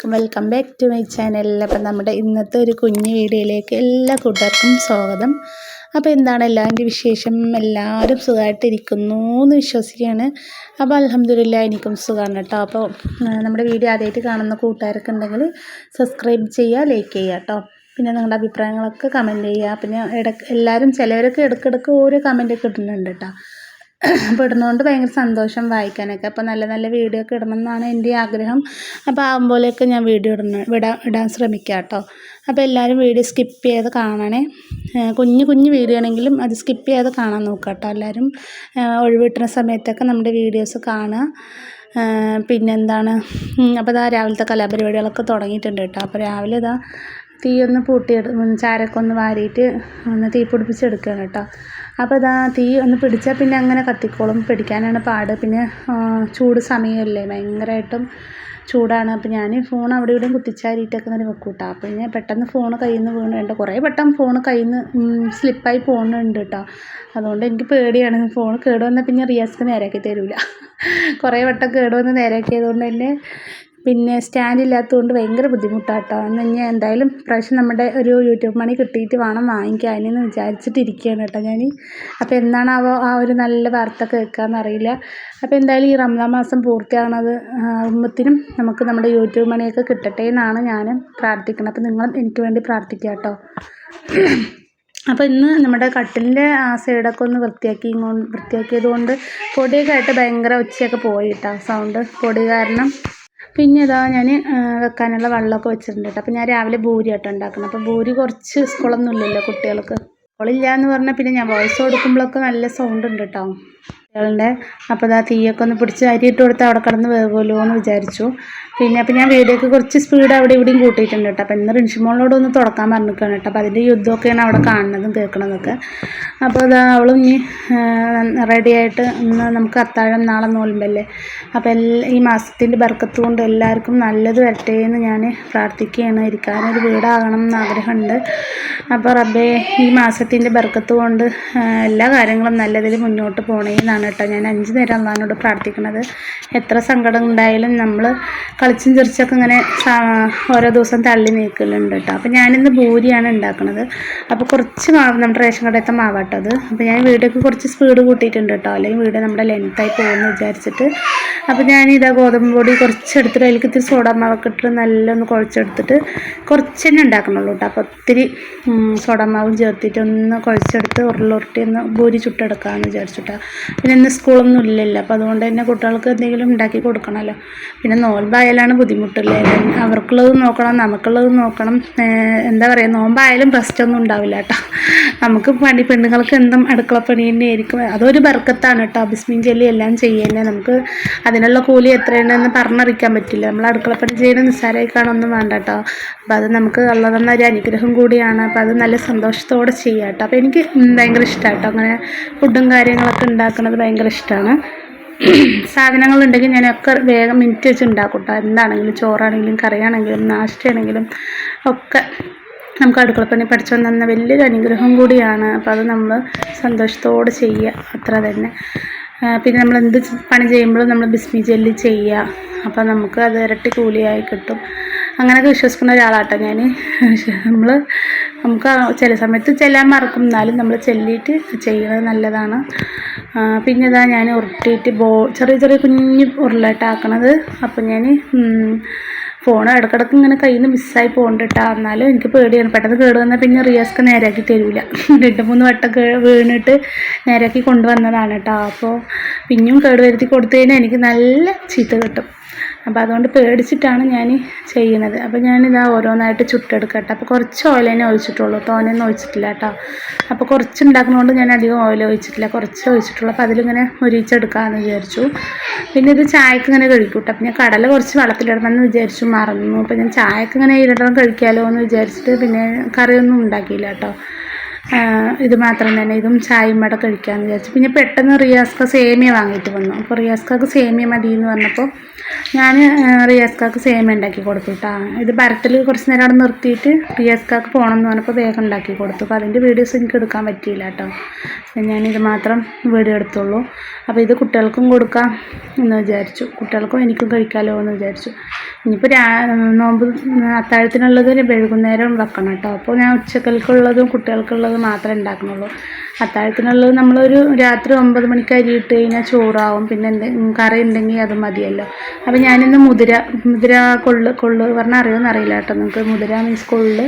അലൈക്കും welcome back to my channel അപ്പം നമ്മുടെ ഇന്നത്തെ ഒരു കുഞ്ഞു വീഡിയോയിലേക്ക് എല്ലാ കൂട്ടുകാർക്കും സ്വാഗതം. അപ്പോൾ എന്താണ് എല്ലാവരുടെ വിശേഷം? എല്ലാവരും സുഖമായിട്ടിരിക്കുന്നു എന്ന് വിശ്വസിക്കുകയാണ്. അപ്പോൾ അലഹമ്മദില്ല എനിക്കും സുഖമാണ് കേട്ടോ. അപ്പോൾ നമ്മുടെ വീഡിയോ ആദ്യമായിട്ട് കാണുന്ന കൂട്ടുകാരൊക്കെ ഉണ്ടെങ്കിൽ സബ്സ്ക്രൈബ് ചെയ്യുക ലൈക്ക് ചെയ്യുക കേട്ടോ. പിന്നെ നിങ്ങളുടെ അഭിപ്രായങ്ങളൊക്കെ കമന്റ് ചെയ്യുക. പിന്നെ ഇടയ്ക്ക് എല്ലാവരും ചിലവരൊക്കെ ഇടയ്ക്കിടയ്ക്ക് ഓരോ കമന്റൊക്കെ ഇടുന്നുണ്ട് കേട്ടോ. അപ്പോൾ ഭയങ്കര സന്തോഷം വായിക്കാനൊക്കെ. അപ്പോൾ നല്ല നല്ല വീഡിയോ ഒക്കെ ഇടണമെന്നാണ് എന്റെ ആഗ്രഹം. അപ്പോൾ ആകുമ്പോഴേക്കും ഞാൻ വീഡിയോ ഇടുന്ന ഇടാൻ ഇടാൻ ശ്രമിക്കാം കേട്ടോ അപ്പോൾ എല്ലാവരും വീഡിയോ സ്കിപ്പ് ചെയ്ത് കാണണേ. കുഞ്ഞു കുഞ്ഞു വീഡിയോ ആണെങ്കിലും അത് സ്കിപ്പ് ചെയ്ത് കാണാൻ നോക്കുക കേട്ടോ എല്ലാവരും ഒഴിവിട്ടുന്ന സമയത്തൊക്കെ നമ്മുടെ വീഡിയോസ് കാണുക. പിന്നെന്താണ്? അപ്പോൾ ഇതാ രാവിലത്തെ കലാപരിപാടികളൊക്കെ തുടങ്ങിയിട്ടുണ്ട് കേട്ടോ. അപ്പോൾ രാവിലെ ഇതാ തീ ഒന്ന് പൂട്ടിയെടു ചാരൊക്കെ ഒന്ന് വാരിയിട്ട് ഒന്ന് തീ പിടിപ്പിച്ചെടുക്കുകയാണ് കേട്ടോ. അപ്പോൾ ഇതാ തീ ഒന്ന് പിടിച്ചാൽ പിന്നെ അങ്ങനെ കത്തിക്കോളും. പിടിക്കാനാണ് പാട്. പിന്നെ ചൂട് സമയമല്ലേ? ഭയങ്കരമായിട്ടും ചൂടാണ്. അപ്പോൾ ഞാൻ ഫോൺ അവിടെ ഇവിടെയും കുത്തിച്ചാരിയിട്ടൊക്കെ ഇങ്ങനെ വെക്കും കേട്ടോ. അപ്പോൾ ഞാൻ പെട്ടെന്ന് ഫോൺ കയ്യിൽ നിന്ന് വീണുണ്ട് കുറേ പെട്ടെന്ന് ഫോൺ കയ്യിൽ നിന്ന് സ്ലിപ്പായി പോകുന്നുണ്ട് കേട്ടോ. അതുകൊണ്ട് എനിക്ക് പേടിയാണ്. ഫോൺ കേട് വന്നാൽ പിന്നെ റിയാസ്ക്ക് നേരാക്കി തരില്ല കുറേ വട്ടം കേട് വന്ന് നേരാക്കിയതുകൊണ്ട് തന്നെ പിന്നെ സ്റ്റാൻഡ് ഇല്ലാത്തതുകൊണ്ട് ഭയങ്കര ബുദ്ധിമുട്ടാട്ടോ. എന്ന് ഞാൻ എന്തായാലും പ്രാവശ്യം നമ്മുടെ ഒരു യൂട്യൂബ് മണി കിട്ടിയിട്ട് വേണം വാങ്ങിക്കാൻ. എന്ന് വിചാരിച്ചിട്ടിരിക്കുകയാണ് കേട്ടോ ഞാൻ അപ്പോൾ എന്താണ് ആ ഒരു നല്ല വാർത്ത കേൾക്കാമെന്നറിയില്ല അപ്പോൾ എന്തായാലും ഈ റംസാൻ മാസം പൂർത്തിയാകുന്നത് ആകുമ്പത്തിനും നമുക്ക് നമ്മുടെ യൂട്യൂബ് മണിയൊക്കെ കിട്ടട്ടെ എന്നാണ് ഞാൻ പ്രാർത്ഥിക്കുന്നത് അപ്പോൾ നിങ്ങളും എനിക്ക് വേണ്ടി പ്രാർത്ഥിക്കുക കേട്ടോ. അപ്പോൾ ഇന്ന് നമ്മുടെ കട്ടിലിന്റെ ആ സൈഡൊക്കെ ഒന്ന് വൃത്തിയാക്കി വൃത്തിയാക്കിയത് കൊണ്ട് പൊടിയൊക്കെ ആയിട്ട് ഭയങ്കര ഉച്ചയൊക്കെ പോയി കേട്ടോ. സൗണ്ട് പൊടി കാരണം പിന്നെ ഇതാ ഞാൻ വെക്കാനുള്ള വെള്ളമൊക്കെ വെച്ചിട്ടുണ്ട് കേട്ടോ. അപ്പോൾ ഞാൻ രാവിലെ ഭൂരി ആട്ടോ ഉണ്ടാക്കുന്നത്. അപ്പോൾ ഭൂരി കുറച്ച് സ്കൂളൊന്നും ഇല്ലല്ലോ കുട്ടികൾക്ക്. സ്കൂളില്ല എന്ന് പറഞ്ഞാൽ പിന്നെ ഞാൻ വോയിസ് കൊടുക്കുമ്പോഴൊക്കെ നല്ല സൗണ്ട് ഉണ്ട് കേട്ടോ. കുട്ടികളുടെ അപ്പോൾ ഇതാ തീയൊക്കെ ഒന്ന് പിടിച്ച് അരിയിട്ട് കൊടുത്ത് അവിടെ കിടന്ന് വേകുമല്ലോ എന്ന് വിചാരിച്ചു. പിന്നെ അപ്പോൾ ഞാൻ വീഡിയോക്ക് കുറച്ച് സ്പീഡ് അവിടെ ഇവിടെയും കൂട്ടിയിട്ടുണ്ട് കേട്ടോ. അപ്പോൾ ഇന്ന് റിൻഷിമോളോട് ഒന്ന് തുടക്കാൻ പറഞ്ഞിരിക്കുകയാണ് കേട്ടോ. അപ്പോൾ അതിന്റെ യുദ്ധമൊക്കെയാണ് അവിടെ കാണുന്നതും കേൾക്കണതൊക്കെ അപ്പോൾ ഇതാ അവളും ഇനി റെഡിയായിട്ട് ഇന്ന് നമുക്ക് അത്താഴം നാളെ നോലുമ്പല്ലേ അപ്പോൾ എല്ലാ ഈ മാസത്തിന്റെ ബർക്കത്ത് കൊണ്ട് എല്ലാവർക്കും നല്ലത് വരട്ടെ എന്ന് ഞാൻ പ്രാർത്ഥിക്കുകയാണ്. ഇരിക്കാനൊരു വീടാകണം എന്ന് ആഗ്രഹമുണ്ട്. അപ്പോൾ റബ്ബേ ഈ മാസത്തിന്റെ ബർക്കത്ത് കൊണ്ട് എല്ലാ കാര്യങ്ങളും നല്ലതിൽ മുന്നോട്ട് പോണേ എന്നാണ് കേട്ടോ. ഞാൻ അഞ്ച് നേരം അള്ളഹാനോട് പ്രാർത്ഥിക്കുന്നത് എത്ര സങ്കടം ഉണ്ടായാലും നമ്മൾ കളിച്ചും ചിരിച്ചൊക്കെ ഇങ്ങനെ ഓരോ ദിവസം തള്ളി നീക്കലുണ്ട് കേട്ടോ. അപ്പോൾ ഞാനിന്ന് ഭൂരിയാണ് ഉണ്ടാക്കുന്നത് അപ്പോൾ കുറച്ച് മാവ് നമ്മുടെ റേഷൻ കടയത്തെ മാവാട്ടത് അപ്പോൾ ഞാൻ വീഡിയോക്ക് കുറച്ച് സ്പീഡ് കൂട്ടിയിട്ടുണ്ട് കേട്ടോ. അല്ലെങ്കിൽ വീട് നമ്മുടെ ലെങ്ത്തായി പോകുമെന്ന് വിചാരിച്ചിട്ട്. അപ്പോൾ ഞാൻ ഇതാ ഗോതമ്പ് പൊടി കുറച്ച് എടുത്തിട്ട് അതിലേക്ക് ഇത്തിരി സോഡാ മാവൊക്കെ ഇട്ടിട്ട് നല്ലൊന്ന് കുഴച്ചെടുത്തിട്ട് കുറച്ച് തന്നെ ഉണ്ടാക്കണുള്ളൂ കേട്ടോ. അപ്പോൾ ഒത്തിരി ഉം, സോഡാ മാവും ചേർത്തിട്ട് ഒന്ന് കുഴച്ചെടുത്ത് ഉരുളുരുട്ടി ഒന്ന് ഭൂരി ചുട്ടെടുക്കാമെന്ന് വിചാരിച്ചിട്ടാ. പിന്നെ ഇന്ന് സ്കൂളൊന്നും ഇല്ലല്ലോ. അപ്പോൾ അതുകൊണ്ട് തന്നെ കുട്ടികൾക്ക് എന്തെങ്കിലും ഉണ്ടാക്കി കൊടുക്കണമല്ലോ. പിന്നെ നോൽബായാലാണ് ബുദ്ധിമുട്ടില്ലേ? അവർക്കുള്ളത് നോക്കണം നമുക്കുള്ളത് നോക്കണം. എന്താ പറയുക നോമ്പായാലും പ്രശ്നമൊന്നും ഉണ്ടാവില്ല കേട്ടോ. നമുക്ക് പണി പെണ്ണുങ്ങൾക്ക് എന്തും അടുക്കളപ്പണി തന്നെ ആയിരിക്കും അതൊരു ബർക്കത്താണ് കേട്ടോ. ബിസ്മീൻ ജെല്ലി എല്ലാം ചെയ്യുന്നത് നമുക്ക് അതിനുള്ള കൂലി എത്രയുണ്ടെന്ന് പറഞ്ഞറിയിക്കാൻ പറ്റില്ല. നമ്മൾ അടുക്കള പണി ചെയ്യുന്ന നിസ്സാരമായി കാണൊന്നും വേണ്ട കേട്ടോ. അപ്പോൾ അത് നമുക്ക് ഉള്ള തന്ന ഒരു അനുഗ്രഹം കൂടിയാണ്. അപ്പോൾ അത് നല്ല സന്തോഷത്തോടെ ചെയ്യാം കേട്ടോ. അപ്പോൾ എനിക്ക് ഭയങ്കര ഇഷ്ടമാണ് കേട്ടോ. അങ്ങനെ ഫുഡും കാര്യങ്ങളൊക്കെ ഉണ്ടാക്കുന്നത് ഭയങ്കര ഇഷ്ടമാണ് സാധനങ്ങളുണ്ടെങ്കിൽ ഞാനൊക്കെ വേഗം മിനിറ്റ് വെച്ച് ഉണ്ടാക്കും കേട്ടോ എന്താണെങ്കിലും ചോറാണെങ്കിലും കറിയാണെങ്കിലും നാഷ്ടയാണെങ്കിലും ഒക്കെ നമുക്ക് അടുക്കളപ്പണി പഠിച്ചു വന്ന വലിയൊരു അനുഗ്രഹം കൂടിയാണ്. അപ്പോൾ അത് നമ്മൾ സന്തോഷത്തോടെ ചെയ്യുക. അത്ര തന്നെ. പിന്നെ നമ്മൾ എന്ത് പണി ചെയ്യുമ്പോഴും നമ്മൾ ബിസ്മി ജെല്ലി ചെയ്യുക. അപ്പോൾ നമുക്ക് അത് ഇരട്ടി കൂലിയായി കിട്ടും. അങ്ങനെയൊക്കെ വിശ്വസിക്കുന്ന ഒരാളാട്ടോ ഞാൻ നമ്മൾ നമുക്ക് ചില സമയത്ത് ചെല്ലാൻ മറക്കും. എന്നാലും നമ്മൾ ചെല്ലിയിട്ട് ചെയ്യുന്നത് നല്ലതാണ്. പിന്നെ ഇതാ ഞാൻ ഉരുട്ടിയിട്ട് ബോ ചെറിയ ചെറിയ കുഞ്ഞ് ഉരുളായിട്ടാക്കണത്. അപ്പോൾ ഞാൻ ഫോൺ ഇടക്കിടക്ക് ഇങ്ങനെ കയ്യിൽ നിന്ന് മിസ്സായി പോകണ്ടിട്ടാ എന്നാലും എനിക്ക് പേടിയാണ്. പെട്ടെന്ന് കേട് വന്നാൽ പിന്നെ റിയാസ്ക്ക് നേരാക്കി തരില്ല രണ്ട് മൂന്ന് വട്ടം കേ വീണിട്ട് നേരാക്കി കൊണ്ടുവന്നതാണ് കേട്ടോ അപ്പോൾ പിന്നെയും കേട് വരുത്തി കൊടുത്തു കഴിഞ്ഞാൽ എനിക്ക് നല്ല ചീത്ത കിട്ടും. അപ്പോൾ അതുകൊണ്ട് പേടിച്ചിട്ടാണ് ഞാൻ ചെയ്യുന്നത്. അപ്പോൾ ഞാനിതാ ഓരോന്നായിട്ട് ചുട്ടെടുക്കട്ടെ. അപ്പോൾ കുറച്ച് ഓയിൽ ഒഴിച്ചിട്ടുള്ളൂ. തോനെയൊന്നും ഒഴിച്ചിട്ടില്ല കേട്ടോ. അപ്പോൾ കുറച്ച് ഉണ്ടാക്കുന്നതുകൊണ്ട് ഞാൻ അധികം ഓയിൽ ഒഴിച്ചിട്ടില്ല. കുറച്ച് ഒഴിച്ചിട്ടുള്ളൂ. അപ്പോൾ അതിലിങ്ങനെ മുരിച്ചെടുക്കാമെന്ന് വിചാരിച്ചു. പിന്നെ ഇത് ചായക്ക് ഇങ്ങനെ കഴിക്കൂട്ടോ. കേട്ടോ അപ്പോൾ ഞാൻ കടല കുറച്ച് വെള്ളത്തിലിടണമെന്ന് വിചാരിച്ചു. മറന്നു. അപ്പോൾ ഞാൻ ചായക്ക് ഇങ്ങനെ ഇരട്ടം കഴിക്കാമല്ലോ എന്ന് വിചാരിച്ചിട്ട് പിന്നെ കറിയൊന്നും ഉണ്ടാക്കിയില്ല കേട്ടോ. ഇത് മാത്രം തന്നെ. ഇതും ചായയും കൂടെ കഴിക്കാമെന്ന് വിചാരിച്ചു. പിന്നെ പെട്ടെന്ന് റിയാസ്ക സേമിയ വാങ്ങിയിട്ട് വന്നു. അപ്പോൾ റിയാസ്കാക്ക് സേമിയ മതി എന്ന് പറഞ്ഞപ്പോൾ ഞാൻ റിയാസ്കാക്ക് സേമിയ ഉണ്ടാക്കി കൊടുത്തു കേട്ടോ ഇത് ഭരത്തിൽ കുറച്ച് നേരം അവിടെ നിർത്തിയിട്ട് റിയാസ്കാക്ക് പോകണം എന്ന് പറഞ്ഞപ്പോൾ വേഗം ഉണ്ടാക്കി കൊടുത്തു. അപ്പോൾ അതിന്റെ വീഡിയോസ് എനിക്ക് എടുക്കാൻ പറ്റിയില്ല കേട്ടോ ഞാനിത് മാത്രം വീഡിയോ എടുത്തുള്ളൂ. അപ്പോൾ ഇത് കുട്ടികൾക്കും കൊടുക്കാം എന്ന് വിചാരിച്ചു. കുട്ടികൾക്കും എനിക്കും കഴിക്കാമല്ലോ എന്ന് വിചാരിച്ചു. ഇനിയിപ്പോൾ രാ നോമ്പ് അത്താഴത്തിനുള്ളത് വൈകുന്നേരം വെക്കണം കേട്ടോ. അപ്പോൾ ഞാൻ ഉച്ചക്കൽക്കുള്ളതും കുട്ടികൾക്കുള്ളതും മാത്രമേ ഉണ്ടാക്കുന്നുള്ളൂ. അത്താഴത്തിനുള്ളത് നമ്മളൊരു രാത്രി ഒമ്പത് മണിക്ക് അരി ഇട്ട് കഴിഞ്ഞാൽ ചോറാവും. പിന്നെ എന്തെങ്കിലും കറി ഉണ്ടെങ്കിൽ അത് മതിയല്ലോ. അപ്പോൾ ഞാനിന്ന് മുതിര മുതിര കൊള്ള് കൊള്ളു പറഞ്ഞാൽ അറിയുമെന്ന് അറിയില്ല കേട്ടോ. നിങ്ങൾക്ക് മുതിര മീൻസ് കൊള്ളു.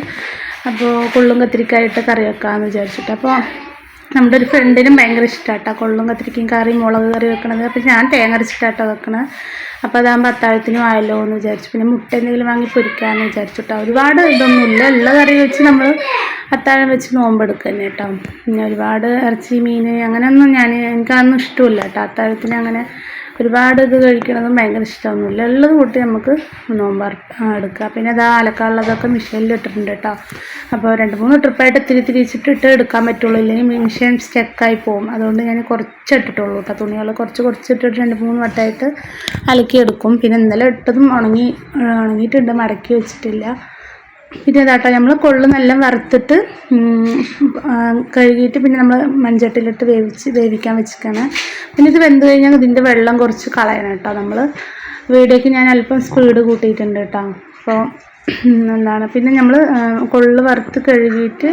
അപ്പോൾ കൊള്ളും കത്തിരിക്കായിട്ട് കറി വെക്കാമെന്ന് വിചാരിച്ചിട്ട്. അപ്പോൾ നമ്മുടെ ഒരു ഫ്രണ്ടിനും ഭയങ്കര ഇഷ്ടമാട്ടോ കൊള്ളും കത്തിരിക്കും കറി മുളക് കറി വെക്കണത്. അപ്പോൾ ഞാൻ തേങ്ങ അരച്ചിട്ടാട്ടോ വെക്കണത് അപ്പോൾ അതാകുമ്പോൾ അത്താഴത്തിനും ആയല്ലോ എന്ന് വിചാരിച്ചു. പിന്നെ മുട്ട എന്തെങ്കിലും വാങ്ങി പൊരിക്കാമെന്ന് വിചാരിച്ചു കേട്ടോ ഒരുപാട് ഇതൊന്നുമില്ല ഉള്ള കറി വെച്ച് നമ്മൾ അത്താഴം വെച്ച് നോമ്പെടുക്കുക തന്നെ കേട്ടോ പിന്നെ ഒരുപാട് ഇറച്ചി മീൻ അങ്ങനെയൊന്നും ഞാൻ എനിക്കതൊന്നും ഇഷ്ടമില്ല കേട്ടോ അത്താഴത്തിന് അങ്ങനെ ഒരുപാട് ഇത് കഴിക്കണതും ഭയങ്കര ഇഷ്ടമൊന്നുമില്ല. ഉള്ളത് കൂട്ടി നമുക്ക് നോമ്പ് എടുക്കുക പിന്നെ അതാ അലക്കാനുള്ളതൊക്കെ മിഷീനിൽ ഇട്ടിട്ടുണ്ട് കേട്ടോ. അപ്പോൾ രണ്ട് മൂന്ന് ട്രിപ്പായിട്ട് തിരി തിരിച്ചിട്ട് ഇട്ട് എടുക്കാൻ പറ്റുള്ളൂ. ഇല്ലെങ്കിൽ മിഷീൻ സ്റ്റക്കായി പോകും. അതുകൊണ്ട് ഞാൻ കുറച്ച് ഇട്ടിട്ടുള്ളൂ കേട്ടോ. തുണികൾ കുറച്ച് കുറച്ച് ഇട്ടിട്ട് രണ്ട് മൂന്ന് വട്ടമായിട്ട് അലക്കിയെടുക്കും. പിന്നെ ഇന്നലെ ഇട്ടതും ഉണങ്ങി ഉണങ്ങിയിട്ടുണ്ട്. മടക്കി വെച്ചിട്ടില്ല. പിന്നെ അതാട്ടോ നമ്മൾ കൊള്ളു നല്ല വറുത്തിട്ട് കഴുകിയിട്ട് പിന്നെ നമ്മൾ മൺചട്ടിയിലിട്ട് വേവിച്ച് വേവിക്കാൻ വെച്ചിരിക്കുകയാണ് പിന്നെ ഇത് വെന്ത് കഴിഞ്ഞാൽ ഇതിന്റെ വെള്ളം കുറച്ച് കളയണം കേട്ടോ നമ്മൾ വീഡിയോക്ക് ഞാൻ അല്പം സ്പീഡ് കൂട്ടിയിട്ടുണ്ട് കേട്ടോ. അപ്പോൾ എന്താണ് പിന്നെ നമ്മൾ കൊള്ളു വറുത്ത് കഴുകിയിട്ട്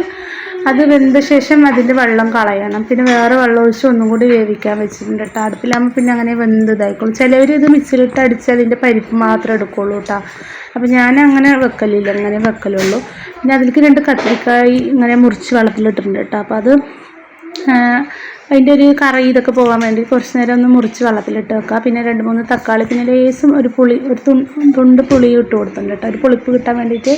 അത് വെന്ത ശേഷം അതിന്റെ വെള്ളം കളയണം. പിന്നെ വേറെ വെള്ളം ഒഴിച്ച് ഒന്നും കൂടി വേവിക്കാൻ വെച്ചിട്ടുണ്ട് കേട്ടോ. അടുപ്പിലാകുമ്പോൾ പിന്നെ അങ്ങനെ വെന്ത് ഇതായിക്കോളും. ചിലവർ ഇത് മിക്സിയിലിട്ട് അടിച്ച് അതിന്റെ പരിപ്പ് മാത്രമേ എടുക്കുള്ളൂ കേട്ടോ. അപ്പോൾ ഞാൻ അങ്ങനെ വെക്കലില്ല അങ്ങനെ വെക്കലുള്ളൂ. പിന്നെ അതിലേക്ക് രണ്ട് കത്തിരിക്കായി ഇങ്ങനെ മുറിച്ച് വെള്ളത്തിലിട്ടിട്ടുണ്ട് കേട്ടോ. അപ്പോൾ അത് അതിന്റെ ഒരു കറി ഇതൊക്കെ പോകാൻ വേണ്ടി കുറച്ച് നേരം ഒന്ന് മുറിച്ച് വെള്ളത്തിലിട്ട് വെക്കുക. പിന്നെ രണ്ട് മൂന്ന് തക്കാളി പിന്നെ ലേസും ഒരു പുളി ഒരു തുണ്ട് പുളി ഇട്ട് കൊടുത്തിട്ടുണ്ട് കേട്ടോ. ഒരു പുളിപ്പ് കിട്ടാൻ വേണ്ടിയിട്ട്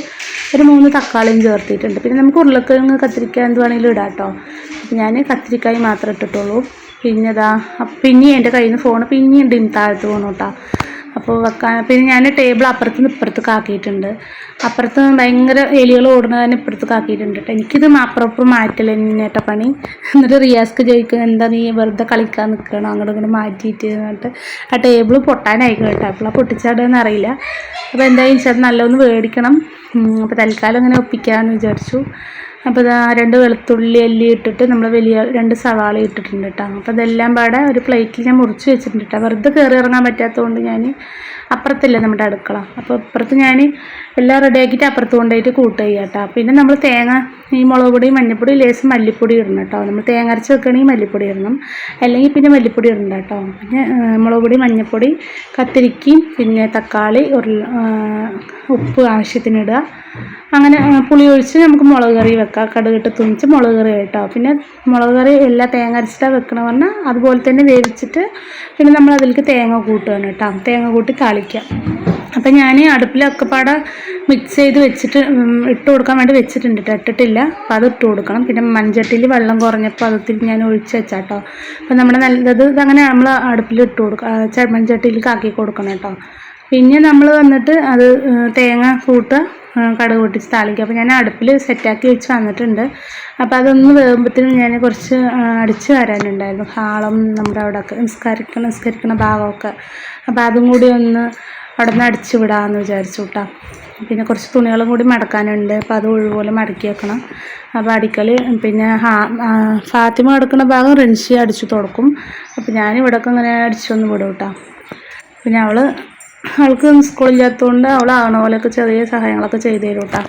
ഒരു മൂന്ന് തക്കാളിയും ചേർത്തിട്ടുണ്ട്. പിന്നെ നമുക്ക് ഉരുളക്കിഴങ്ങ് കത്തിരിക്ക എന്ത് വേണമെങ്കിലും ഇടാം കേട്ടോ. ഞാൻ കത്തിരിക്കായി മാത്രമേ ഇട്ടിട്ടുള്ളൂ. പിന്നെ ഇതാ പിന്നെ എന്റെ കയ്യിൽ നിന്ന് ഫോൺ പിന്നെയും ഡിം താഴത്ത് പോകണം കേട്ടോ. അപ്പോൾ വെക്കാൻ പിന്നെ ഞാൻ ടേബിൾ അപ്പുറത്ത് നിന്ന് ഇപ്പുറത്തേക്ക് ആക്കിയിട്ടുണ്ട്. അപ്പുറത്ത് ഭയങ്കര എലികൾ ഓടുന്നതിന് ഇപ്പുറത്തേക്ക് ആക്കിയിട്ടുണ്ട് കേട്ടോ എനിക്കിത് അപ്പുറപ്പുറം മാറ്റൽ തന്നെയാട്ട പണി. എന്നിട്ട് റിയാസ്ക്ക് ചോദിക്കും എന്താ നീ വെറുതെ കളിക്കാൻ നിൽക്കണം അങ്ങോട്ട് ഇങ്ങോട്ട് മാറ്റിയിട്ട് എന്നിട്ട് ആ ടേബിൾ പൊട്ടാനായിരിക്കും കേട്ടോ. അപ്പോൾ പൊട്ടിച്ചാടുമെന്ന് അറിയില്ല. അപ്പോൾ എന്തായാലും ചേട്ടൻ നല്ലൊന്ന് മേടിക്കണം. അപ്പോൾ തൽക്കാലം അങ്ങനെ ഒപ്പിക്കാമെന്ന് വിചാരിച്ചു. അപ്പോൾ ഇതാ രണ്ട് വെളുത്തുള്ളി അല്ലി ഇട്ടിട്ട് നമ്മൾ വലിയ രണ്ട് സവാള ഇട്ടിട്ടുണ്ട് കേട്ടോ അപ്പോൾ ഇതെല്ലാം പാടെ ഒരു പ്ലേറ്റിൽ ഞാൻ മുറിച്ച് വെച്ചിട്ടുണ്ട് കേട്ടോ വെറുതെ കയറി ഇറങ്ങാൻ പറ്റാത്തതുകൊണ്ട് ഞാൻ അപ്പുറത്തില്ല നമ്മുടെ അടുക്കള. അപ്പോൾ ഇപ്പുറത്ത് ഞാൻ എല്ലാം റെഡിയാക്കിയിട്ട് അപ്പുറത്ത് കൊണ്ടുപോയിട്ട് കൂട്ട് ചെയ്യാം കേട്ടോ പിന്നെ നമ്മൾ തേങ്ങ ഈ മുളക് പൊടി മഞ്ഞൾപ്പൊടി ലേശം മല്ലിപ്പൊടി ഇടണം കേട്ടോ നമ്മൾ തേങ്ങ അരച്ച് വെക്കണമെങ്കിൽ മല്ലിപ്പൊടി ഇടണം. അല്ലെങ്കിൽ പിന്നെ മല്ലിപ്പൊടി ഇടണ്ട കേട്ടോ പിന്നെ മുളക് പൊടി മഞ്ഞൾപ്പൊടി കത്തിരിക്കയും പിന്നെ തക്കാളി ഉരുള ഉപ്പ് ആവശ്യത്തിനിടുക അങ്ങനെ പുളി ഒഴിച്ച് നമുക്ക് മുളക് കറി വെക്കാം. കടുകിട്ട് തുണിച്ച് മുളക് കറി കേട്ടോ പിന്നെ മുളക് കറി എല്ലാ തേങ്ങ അരച്ചിട്ടാണ് വെക്കണം പറഞ്ഞാൽ അതുപോലെ തന്നെ വേവിച്ചിട്ട് പിന്നെ നമ്മൾ അതിലേക്ക് തേങ്ങ കൂട്ടുകയാണ് കേട്ടോ. തേങ്ങ കൂട്ടി താളിക്കാം. അപ്പം ഞാൻ അടുപ്പിലൊക്കെ പാടെ മിക്സ് ചെയ്ത് വെച്ചിട്ട് ഇട്ട് കൊടുക്കാൻ വേണ്ടി വെച്ചിട്ടുണ്ട് ഇട്ടിട്ടില്ല. അപ്പോൾ അത് ഇട്ട് കൊടുക്കണം. പിന്നെ മൺചട്ടിയിൽ വെള്ളം കുറഞ്ഞപ്പോൾ അതിൽ ഞാൻ ഒഴിച്ച് വെച്ചാട്ടോ അപ്പം നമ്മുടെ നല്ലത് അങ്ങനെ നമ്മൾ അടുപ്പിൽ ഇട്ട് കൊടുക്കുക മൺചട്ടിയിലേക്ക് ആക്കി കൊടുക്കണം കേട്ടോ. പിന്നെ നമ്മൾ വന്നിട്ട് അത് തേങ്ങ കൂട്ടുക. കടുക് പൊട്ടിച്ച് താളിക്കുക അപ്പോൾ ഞാൻ അടുപ്പിൽ സെറ്റാക്കി വെച്ച് വന്നിട്ടുണ്ട്. അപ്പോൾ അതൊന്ന് വേകുമ്പോഴത്തേനും ഞാൻ കുറച്ച് അടിച്ച് വരാനുണ്ടായിരുന്നു. ഹാളം നമ്മുടെ അവിടെയൊക്കെ നിസ്കരിക്കണ നിസ്കരിക്കണ ഭാഗമൊക്കെ. അപ്പോൾ അതും കൂടി ഒന്ന് അവിടെ നിന്ന് അടിച്ച് വിടാമെന്ന് വിചാരിച്ചു കേട്ടോ പിന്നെ കുറച്ച് തുണികളും കൂടി മടക്കാനുണ്ട്. അപ്പോൾ അത് ഒഴിവുപോലെ മടക്കി വെക്കണം. അപ്പോൾ അടിക്കൽ പിന്നെ ഹാ ഫാത്തിമ കിടക്കുന്ന ഭാഗം റിൻഷി അടിച്ചു തുടക്കും. അപ്പോൾ ഞാൻ ഇവിടെയൊക്കെ ഇങ്ങനെ അടിച്ചൊന്ന് വിടും കേട്ടോ പിന്നെ അവൾ അവൾക്ക് സ്കൂളില്ലാത്തതുകൊണ്ട് അവൾ ആവണ പോലെയൊക്കെ ചെറിയ സഹായങ്ങളൊക്കെ ചെയ്തു തരും കേട്ടോ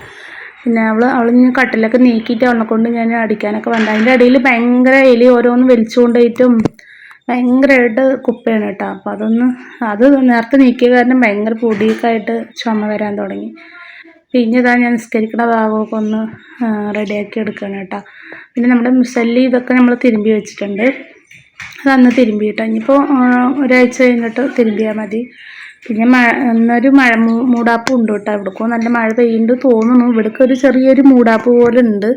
പിന്നെ അവൾ അവൾ കട്ടിലൊക്കെ നീക്കിയിട്ട് അവളെ കൊണ്ട് ഞാൻ അടിക്കാനൊക്കെ വേണ്ട അതിന്റെ ഇടയിൽ ഭയങ്കര എലി ഓരോന്ന് വലിച്ചുകൊണ്ടേറ്റും ഭയങ്കരമായിട്ട് കുപ്പയാണ് കേട്ടോ. അപ്പോൾ അതൊന്ന് അത് നേരത്തെ നീക്കിയ കാരണം ഭയങ്കര പൊടിയൊക്കെ ആയിട്ട് ചുമ വരാൻ തുടങ്ങി. പിന്നെ ഇതാ ഞാൻ നിസ്കരിക്കുന്ന ഭാഗമൊക്കെ ഒന്ന് റെഡിയാക്കി എടുക്കുകയാണ് കേട്ടോ. പിന്നെ നമ്മുടെ മുസല്ലി ഇതൊക്കെ നമ്മൾ തിരുമ്പി വെച്ചിട്ടുണ്ട്. അതന്ന് തിരുമ്പിയിട്ടോ. ഇനിയിപ്പോൾ ഒരാഴ്ച കഴിഞ്ഞിട്ട് തിരുമ്പിയാൽ മതി. പിന്നെ മഴ എന്നൊരു മഴ മൂടാപ്പ് ഉണ്ട് കേട്ടോ എവിടേക്കോ. നല്ല മഴ പെയ്യുന്നുണ്ട് തോന്നുന്നു. ഇവിടേക്ക് ഒരു ചെറിയൊരു മൂടാപ്പ് പോലെ ഉണ്ട്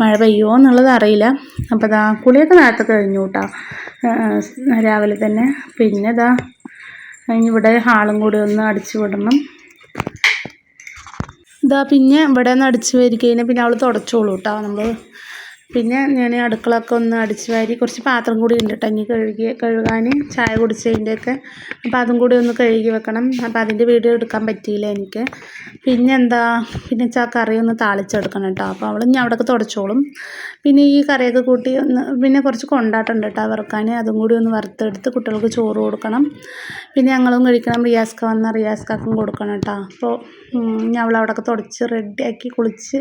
മഴ പെയ്യുമോ എന്നുള്ളത് അറിയില്ല. അപ്പോൾ ഇതാ കുളിയൊക്കെ നേരത്തെ കഴിഞ്ഞു കേട്ടോ. രാവിലെ തന്നെ. പിന്നെ ഇതാ ഇവിടെ ഹാളും കൂടി ഒന്ന് അടിച്ചു വിടണം. ഇതാ പിന്നെ ഇവിടെ നിന്ന് അടിച്ചു വരികഴിഞ്ഞാൽ പിന്നെ അവൾ തുടച്ചോളൂ കേട്ടോ. നമ്മൾ പിന്നെ ഞാൻ അടുക്കളൊക്കെ ഒന്ന് അടിച്ച് വാരി കുറച്ച് പാത്രം കൂടി ഉണ്ട് കേട്ടോ ഇനി കഴുകി കഴുകാൻ ചായ കുടിച്ചതിന്റെയൊക്കെ. അപ്പോൾ അതും കൂടി ഒന്ന് കഴുകി വെക്കണം. അപ്പോൾ അതിന്റെ വീഡിയോ എടുക്കാൻ പറ്റിയില്ല എനിക്ക്. പിന്നെ എന്താ? പിന്നെ ചാ കറി ഒന്ന് താളിച്ചെടുക്കണം കേട്ടോ അപ്പോൾ അവൾ ഞാൻ അവിടെയൊക്കെ തുടച്ചോളും. പിന്നെ ഈ കറിയൊക്കെ കൂട്ടി ഒന്ന് പിന്നെ കുറച്ച് കൊണ്ടാട്ടുണ്ട് കേട്ടോ വറുക്കാൻ. അതും കൂടി ഒന്ന് വറുത്തെടുത്ത് കുട്ടികൾക്ക് ചോറ് കൊടുക്കണം. പിന്നെ ഞങ്ങളും കഴിക്കണം. റിയാസ്ക വന്ന റിയാസ്കാക്കും കൊടുക്കണം കേട്ടോ അപ്പോൾ ഞാൻ അവൾ തുടച്ച് റെഡിയാക്കി കുളിച്ച്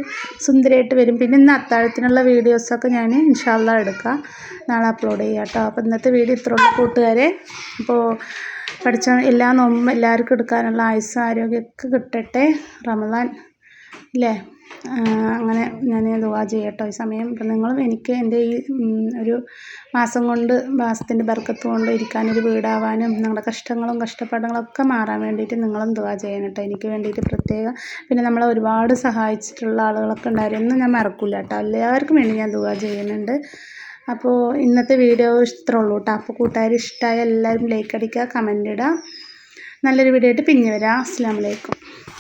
സുന്ദരിയായിട്ട് വരും. പിന്നെ ഇന്ന് അത്താഴത്തിനുള്ള വീഡിയോസൊക്കെ ഞാൻ ഇൻഷാല്ല എടുക്കാം. നാളെ അപ്ലോഡ് ചെയ്യാം കേട്ടോ. അപ്പോൾ ഇന്നത്തെ വീഡിയോ ഇത്രയുള്ള കൂട്ടുകാരെ. അപ്പോൾ പഠിച്ച എല്ലാ നോമ്പും എല്ലാവർക്കും എടുക്കാനുള്ള ആയുസ്സും ആരോഗ്യമൊക്കെ കിട്ടട്ടെ. റമദാൻ ഇല്ലേ? അങ്ങനെ ഞാൻ ദുവാ ചെയ്യട്ടോ ഈ സമയം. അപ്പം നിങ്ങളും എനിക്ക് എന്റെ ഈ ഒരു മാസം കൊണ്ട് മാസത്തിന്റെ ബർക്കത്ത് കൊണ്ട് ഇരിക്കാനൊരു വീടാവാനും നിങ്ങളുടെ കഷ്ടങ്ങളും കഷ്ടപ്പാടുകളൊക്കെ മാറാൻ വേണ്ടിയിട്ട് നിങ്ങളും ദുവാ ചെയ്യണം കേട്ടോ. എനിക്ക് വേണ്ടിയിട്ട് പ്രത്യേകം പിന്നെ നമ്മളെ ഒരുപാട് സഹായിച്ചിട്ടുള്ള ആളുകളൊക്കെ ഉണ്ടായിരുന്നു. ഞാൻ മറക്കില്ല കേട്ടോ. എല്ലാവർക്കും വേണ്ടി ഞാൻ ദുവാ ചെയ്യുന്നുണ്ട്. അപ്പോൾ ഇന്നത്തെ വീഡിയോ ഇത്രേ ഉള്ളൂ കേട്ടോ. അപ്പോൾ കൂട്ടുകാർ ഇഷ്ടമായ എല്ലാവരും ലൈക്ക് അടിക്കുക കമന്റ് ഇടുക. നല്ലൊരു വീഡിയോ ആയിട്ട് പിന്നെ വരാം. അസ്സാം വലൈക്കും